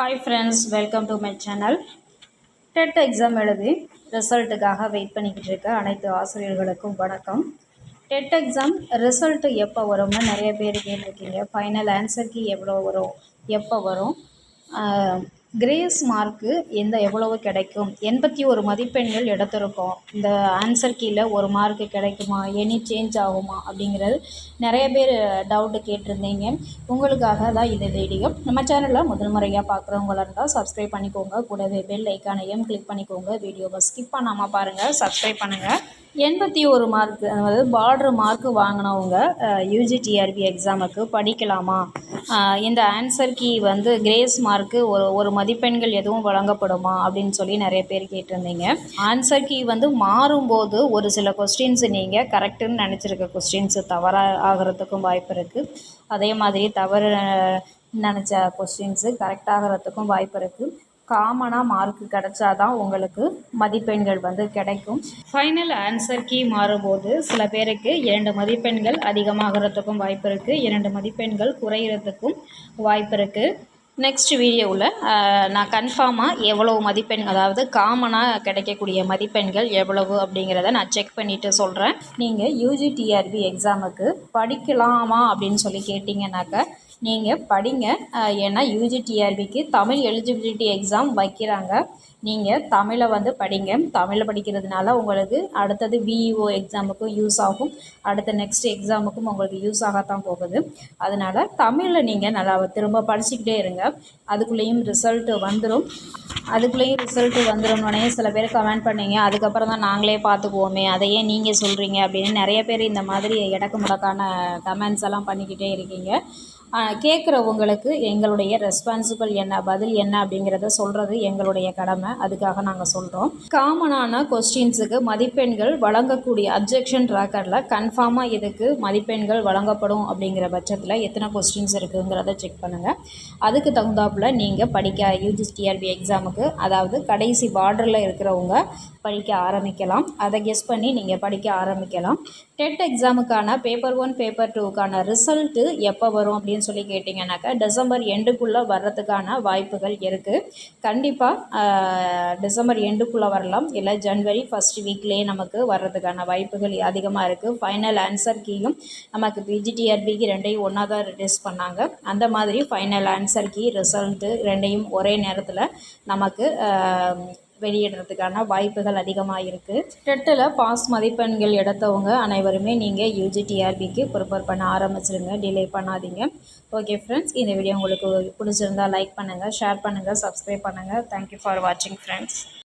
Hi friends welcome to my channel TET exam எழுதி ரிசல்ட்டுக்காக wait பண்ணிக்கிட்டு இருக்க அனைத்து ஆசிரியர்களுக்கும் வணக்கம். டெட் எக்ஸாம் ரிசல்ட்டு எப்போ வரும்னு நிறைய பேர் கேட்டிருக்கீங்க. ஃபைனல் ஆன்சருக்கு எவ்வளோ வரும் எப்போ வரும்? கிரேஸ் மார்க்கு எந்த எவ்வளவு கிடைக்கும்? எண்பத்தி ஒரு மதிப்பெண்கள் எடுத்திருக்கோம். இந்த ஆன்சர் கீழே ஒரு மார்க்கு கிடைக்குமா? எனி சேஞ்ச் ஆகுமா? அப்படிங்கிறது நிறைய பேர் டவுட்டு கேட்டிருந்தீங்க. உங்களுக்காக தான் இது வீடியோ நம்ம சேனலில் முதல் முறையாக பார்க்குறவங்களா இருந்தால் சப்ஸ்கிரைப் பண்ணிக்கோங்க. கூடவே பெல் ஐக்கானையும் கிளிக் பண்ணிக்கோங்க. வீடியோவை ஸ்கிப் பண்ணாமல் பாருங்கள் சப்ஸ்கிரைப் பண்ணுங்கள் எண்பத்தி ஒரு மார்க் அதாவது பார்ட்ரு மார்க்கு வாங்கினவங்க யூஜி டிஆர்பி எக்ஸாமுக்கு படிக்கலாமா? இந்த ஆன்சர் கீ வந்து கிரேஸ் மார்க்கு ஒரு ஒரு மதிப்பெண்கள் எதுவும் வழங்கப்படுமா அப்படின்னு சொல்லி நிறைய பேர் கேட்டிருந்தீங்க. ஆன்சர் கீ வந்து மாறும்போது ஒரு சில கொஸ்டின்ஸ் நீங்கள் கரெக்டுன்னு நினச்சிருக்க கொஸ்டின்ஸ் தவறாக ஆகிறதுக்கும் வாய்ப்பு இருக்குது அதே மாதிரி தவறு நினச்ச கொஸ்டின்ஸு கரெக்டாகிறதுக்கும் வாய்ப்பு இருக்குது காமனாக மார்க் கிடைச்சாதான் உங்களுக்கு மதிப்பெண்கள் வந்து கிடைக்கும். ஃபைனல் ஆன்சர் கீ மாறும்போது சில பேருக்கு இரண்டு மதிப்பெண்கள் அதிகமாகிறதுக்கும் வாய்ப்பு இருக்குது இரண்டு மதிப்பெண்கள் குறையிறதுக்கும் வாய்ப்பு இருக்குது நெக்ஸ்ட் வீடியோவில் நான் கன்ஃபார்மாக எவ்வளவு மதிப்பெண் அதாவது காமனாக கிடைக்கக்கூடிய மதிப்பெண்கள் எவ்வளவு அப்படிங்கிறத நான் செக் பண்ணிவிட்டு சொல்கிறேன் நீங்கள் யூஜி டிஆர்பி எக்ஸாமுக்கு படிக்கலாமா அப்படின்னு சொல்லி கேட்டிங்கனாக்கா நீங்கள் படிங்க. ஏன்னா யூஜி டிஆர்பிக்கு தமிழ் எலிஜிபிலிட்டி எக்ஸாம் வைக்கிறாங்க. நீங்கள் தமிழை வந்து படிங்க. தமிழை படிக்கிறதுனால உங்களுக்கு அடுத்தது விஇஓ எக்ஸாமுக்கும் யூஸ் ஆகும். அடுத்த நெக்ஸ்ட் எக்ஸாமுக்கும் உங்களுக்கு யூஸ் ஆகத்தான் போகுது. அதனால் தமிழில் நீங்கள் நல்லா திரும்ப படிச்சுக்கிட்டே இருங்க. அதுக்குள்ளேயும் ரிசல்ட்டு வந்துடும் அதுக்குள்ளேயும் ரிசல்ட்டு வந்துடும்னே சில பேர் கமெண்ட் பண்ணீங்க. அதுக்கப்புறம் தான் நாங்களே பார்த்துக்குவோமே. அதையே நீங்கள் சொல்கிறீங்க அப்படின்னு நிறைய பேர் இந்த மாதிரி இடக்கு முடக்கான கமெண்ட்ஸ் எல்லாம் பண்ணிக்கிட்டே இருக்கீங்க. கேட்குறவங்களுக்கு எங்களுடைய ரெஸ்பான்சிபிள் என்ன பதில் என்ன அப்படிங்கிறத சொல்கிறது எங்களுடைய கடமை. அதுக்காக நாங்கள் சொல்கிறோம் காமனான கொஸ்டின்ஸுக்கு மதிப்பெண்கள் வழங்கக்கூடிய அப்ஜெக்ஷன் ட்ராக்கரில் கன்ஃபார்மாக இதுக்கு மதிப்பெண்கள் வழங்கப்படும் அப்படிங்கிற பட்சத்தில் எத்தனை கொஸ்டின்ஸ் இருக்குங்கிறத செக் பண்ணுங்கள் அதுக்கு தகுந்தாப்பில் நீங்கள் படிக்க யூஜிடிஆர்பி எக்ஸாமுக்கு அதாவது கடைசி பார்டரில் இருக்கிறவங்க படிக்க ஆரம்பிக்கலாம். அதை கெஸ் பண்ணி நீங்கள் படிக்க ஆரம்பிக்கலாம். டெட் எக்ஸாமுக்கான பேப்பர் ஒன் பேப்பர் டூக்கான ரிசல்ட்டு எப்போ வரும் அப்படின்னு சொல்லி கேட்டிங்கனாக்கா டிசம்பர் எண்டுக்குள்ளே வர்றதுக்கான வாய்ப்புகள் இருக்குது கண்டிப்பாக டிசம்பர் எண்டுக்குள்ளே வரலாம். இல்லை ஜனவரி ஃபஸ்ட் வீக்லேயே நமக்கு வர்றதுக்கான வாய்ப்புகள் அதிகமாக இருக்குது ஃபைனல் ஆன்சர் கீயும் நமக்கு பிஜிடிஆர்பிக்கு ரெண்டையும் ஒன்றா தான் ரிலீஸ் பண்ணாங்க. அந்த மாதிரி ஃபைனல் ஆன்சர் கீ ரிசல்ட்டு ரெண்டையும் ஒரே நேரத்தில் நமக்கு வெளியிடுறதுக்கான வாய்ப்புகள் அதிகமாக இருக்குது டெட்டில் பாஸ் மதிப்பெண்கள் எடுத்தவங்க அனைவருமே நீங்கள் யூஜி டிஆர்பிக்கு ப்ரிப்பேர் பண்ண ஆரம்பிச்சிருங்க. டிலே பண்ணாதீங்க. ஓகே ஃப்ரெண்ட்ஸ் இந்த வீடியோ உங்களுக்கு பிடிச்சிருந்தால் லைக் பண்ணுங்கள் ஷேர் பண்ணுங்கள் சப்ஸ்கிரைப் பண்ணுங்கள் தேங்க்யூ ஃபார் வாட்சிங் ஃப்ரெண்ட்ஸ்